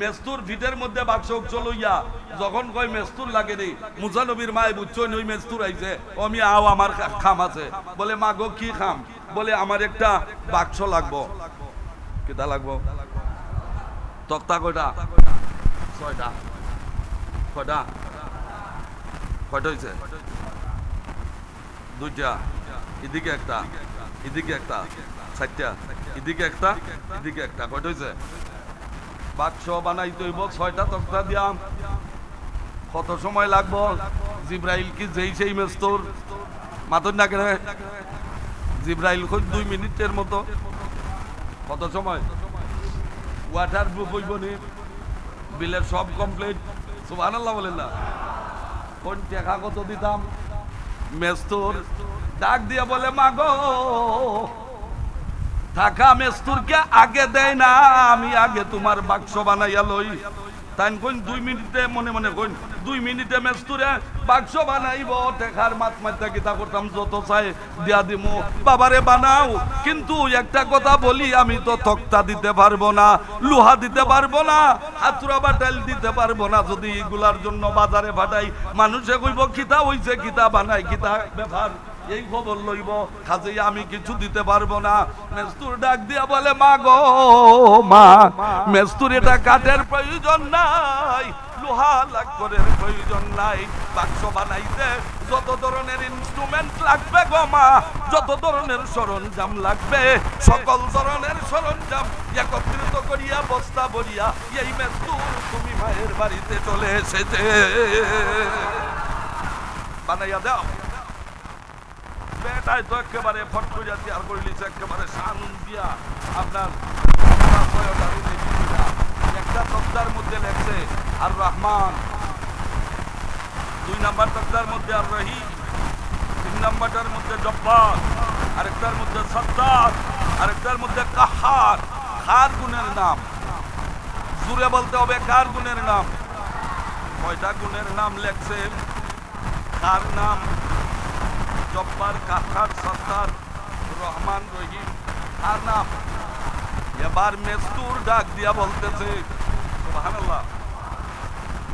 মেস্তুর ভিটের মধ্যে বাক্স চলইয়া যখন কয়, মেস্তুর লাগে রে, মুসা নবীর মায় বুঝছই ওই মেস্তুর আইছে আমি আও আমার খাম আছে। বলে, মা গো, কি খাম? বলে, আমার একটা বাক্স লাগবো। কেটা লাগবো? তক্তা কয়টা? ছয়টা। কয়টা? কয়টা হয়েছে দুইটা। এদিকে একটা। এদিকে একটা। চারটা। এদিকে একটা। এদিকে একটা। কয়টা হয়েছে বাক্স বানাইতে হইব ছয়টা তক্তা দিয়াম। কত সময় লাগবো? জিব্রাইল কি যেই সেই মেস্তর? মাতন না কেন জিব্রাইল খুব দুই মিনিটের মতো। কত সময়? ওয়াটার প্রুফ হইব নি? বিলের সব কমপ্লিট। সুবাহ বলেন না। কোন টাকা কত দিতাম? মেস্তুর ডাক দিয়ে বলে, মাগো টাকা মেস্তুরকে আগে দেয় না, আমি আগে তোমার বাক্স বানাইয়া লই। তাই কোন দুই মিনিটে মনে মনে কোন দুই মিনিটে বাক্স বানাইব মাত যত চাই দিয়া বাবারে বানাও, কিন্তু একটা কথা বলি, আমি তো দিতে না, লোহা দিতে না দিতে না, যদি এগুলার জন্য বাজারে পাঠাই মানুষে কইব কিতা হইছে কিতা বানাই কিতা ব্যাপার এই খবর লইব, কাজেই আমি কিছু দিতে পারব না। মেস্তুর ডাক দিয়া বলে, মা গো, মা, মেস্তুর, এটা কাঠের প্রয়োজন নাই, লোহা লাকড়ের প্রয়োজন নাই, বাক্স বানাইতে যত ধরনের ইনস্ট্রুমেন্ট লাগবে গো মা, যত ধরনের সরঞ্জাম লাগবে, সকল ধরনের সরঞ্জাম একত্রিত করিয়া, বস্তা ভরিয়া, এই মেস্তুর তুমি মায়ের বাড়িতে চলে এসেছে। বানাইয়া দাও। বেটায় তো একেবারে ফট করিয়া তৈয়ার করে লিছে একেবারে সানুন দিয়া। আপনার। একটা তক্তার মধ্যে লেখছে, আর রহমান। দুই নাম্বার তক্তার মধ্যে আর রহিম, তিন নাম্বারটার মধ্যে জব্বার, আরেকটার মধ্যে সত্তার আরেকটার মধ্যে কাহার খার গুণের নাম? জুড়ে বলতে হবে, কার গুণের নাম? কয়টা গুণের নাম লেখছে? কার নাম? জব্বার কাহার সত্তার রহমান রহিম। আর নাম এবার মেস্তুর ডাক দিয়া বলতেছে, সুবহানাল্লাহ।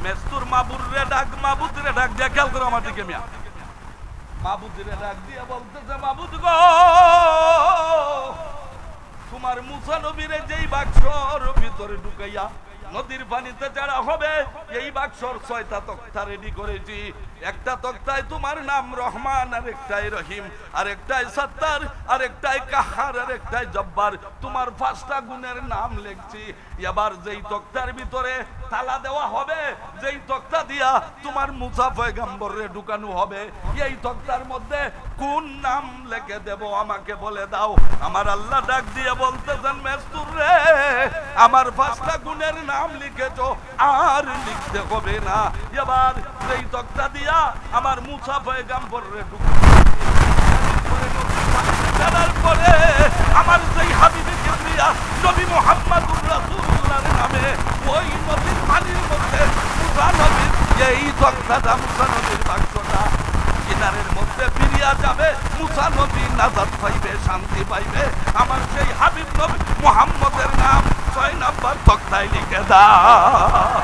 মেস্তুর মাবুর রে ডাক মাবুদ রে ডাক দিয়া খেয়াল করো আমার দিকে মিয়া। মাবুদ রে ডাক দিয়া বলতেছে, মাবুদ গো, তোমার মুসা নবীরে যেই বাক্সর ভিতরে ঢুকাইয়া নদীর পানিতে যারা হবে, এই বাক্সর ছয়টা তক্তা রেডি করেছি। একটা তক্তায় তোমার নাম রহমান আর একটাই রহিম আর একটাই সত্তার আর একটাই কাহার আর একটাই জব্বার। তোমার পাঁচটা গুণের নাম লিখছি। এবার যেই তক্তার ভিতরে তালা দেওয়া হবে, যেই তক্তা দিয়া তোমার মুসা পয়গাম্বরে ঢুকানো হবে, এই তক্তার মধ্যে কোন নাম লেখে দেব, আমাকে বলে দাও। আমার আল্লাহ ডাক দিয়ে বলতেছেন, মেস্তুর রে, আমার পাঁচটা গুণের নাম লিখেছ, আর লিখতে হবে না। এবার সেই তক্তা দিয়া আমার মুসা পয়গাম্বরে জানার পরে আমার সেই হাবিবি কিবরিয়া নবী মুহাম্মাদুর রাসূলুল্লাহর নামে, ওই নদীর পানির মধ্যে মুসা নবীর এই তক্তাটা মুসা নবীর বাক্সটা, কিনারের মধ্যে ফিরিয়া যাবে, মুসা নবী নাজাত পাইবে, শান্তি পাইবে। আমার সেই হাবিব নবী মুহাম্মদের নাম ছয় নাম্বার তক্তায় লিখে দাও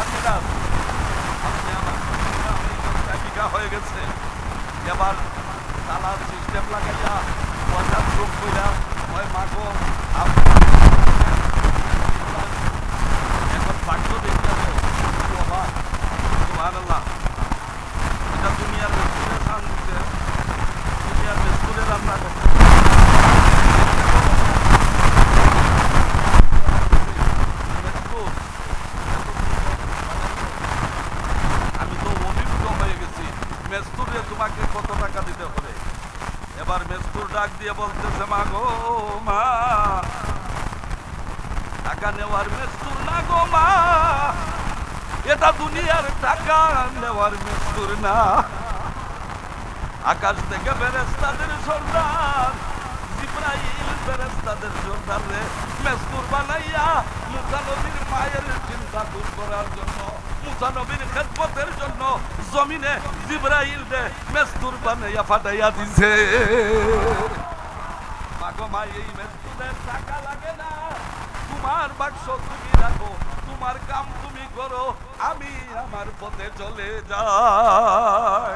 আচ্ছা, আপনি আমার তালিকা হয়ে গেছে এবার তালার সিস্টেম লাগাইয়া পয়সা গ্রুপ কইরা ওই মাগো এখন বাক্য দেখতে বাবা এটা দুনিয়ার মেস্তুরে সান দিতে, দুনিয়ার মেস্তুরে রান্না করতে। আমি তো অভিজ্ঞ হয়ে গেছি। মেস্তুরে তোমাকে কত টাকা দিতে হবে? এবার মেস্তুর ডাক দিয়ে বলতেছে মা গো মা। টাকা নেওয়ার মেস্তুর না গো মা। এটা দুনিয়ার টাকা, নেওয়ার মেস্তুর না। আকাশ থেকে ফেরেস্তাদের সর্দার, জিব্রাইল ফেরেস্তাদের সর্দার রে মেস্তুর বানাইয়া মুসা নদীর মায়ের চিন্তা দূর করার জন্য মুসা নবীর খেদমতের জন্য জমিনে জিব্রাইল দে মেস্তুর বানাইয়া ফাটাইয়া দিছে। মাগো মা, এই মেস্তুরের টাকা লাগে না। তোমার বাক্স তুমি রাখো, তোমার কাম তুমি করো, আমি আমার পথে চলে যাই।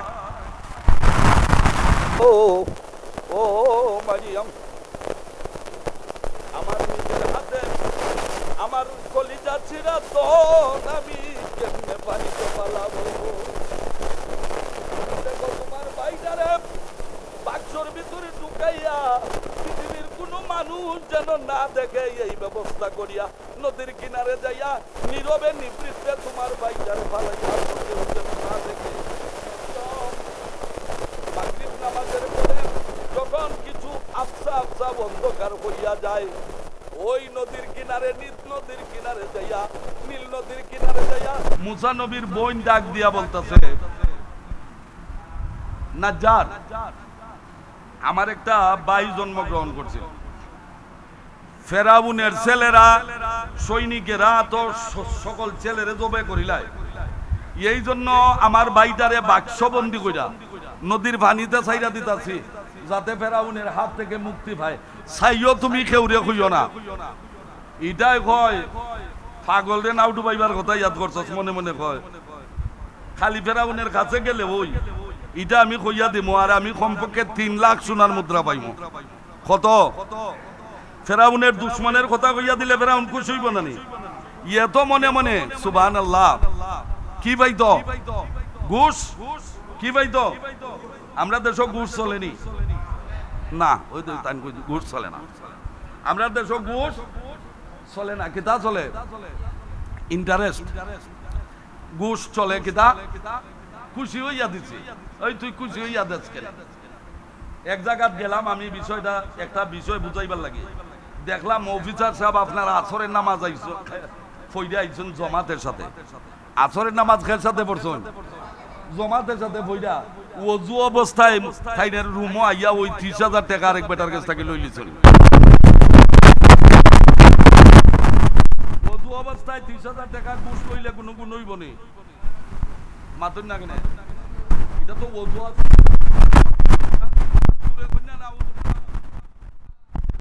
ও ও মারিয়াম, আমার নিজের হাতে, আমার কলিজা ছিড়া তো আমি পালাবো দেখো তোমার বাইটারে বাক্সর ভিতরে ঢুকাইয়া পৃথিবীর কোনো মানুষ যেন না দেখে এই ব্যবস্থা করিয়া নদীর কিনারে যাইয়া নীরবে নিবৃত্তে তোমার বাইটারে পালাইয়া যেন না দেখে মাগরিব নামাজের পরে যখন কিছু আফসা আফসা অন্ধকার হইয়া যায় ওই নদীর কিনারে নীল নদীর কিনারে যাইয়া মুসা নবীর বোন ডাক দিয়া বলতেছে, নাজ্জার, আমার একটা বাই জন্মগ্রহণ করছে। ফেরাউনের ছেলেরা, সৈনিকেরা তো সকল ছেলেরে জবে করিলাই এই জন্য আমার বাইটারে বাক্সবন্দি কইরা নদীর পানিতে ছাইরা দিতাছি, যাতে ফেরাউনের হাত থেকে মুক্তি পায়। চাইও তুমি খেউরে খুইও না। এটাই কয় পাগল রে, নাও ডুবাইবার কথা ইয়াদ করছস, মনে মনে কয়। খালি ফেরাউনের কাছে গেলে ওই এটা আমি কইয়া দিমু, আর আমি কমপক্ষে তিন লাখ সোনার মুদ্রা পাইমু। কত? ফেরাউনের দুশ্মনের কথা কইয়া দিলে ফেরাউন খুশি হইব না নি? ইয়ে তো মনে মনে সুবহান আল্লাহ কি পাইতো? ঘুষ? কি পাইতো? আমরা দেশ ঘুষ চলেনি। না, ওই তো ঘুষ চলে না। আমরা দেশ ঘুষ চলে না, কিতা চলে? ইন্টারেস্ট ঘুষ চলে কিতা? খুশি হইয়া দিছি। ওই তুই খুশি হইয়া দেশ এক জায়গাত গেলাম, আমি বিষয়টা, একটা বিষয় বুঝাইবার লাগে। দেখলাম অফিসার সাহেব আপনার আসরের নামাজ আইস ফইরে আইছেন জমাতের সাথে। আসরের নামাজ খের সাথে পড়ছেন? জমাতের সাথে বইরা ওজু অবস্থায় রুমও আইয়া ওই ত্রিশ হাজার টাকা আরেক বেটার কাছ থেকে লই বিশ হাজার টাকা ঘুষ লইলে কোনো গুণ হইব নি। মাতুর না কেন? এটা তো অজুহাত না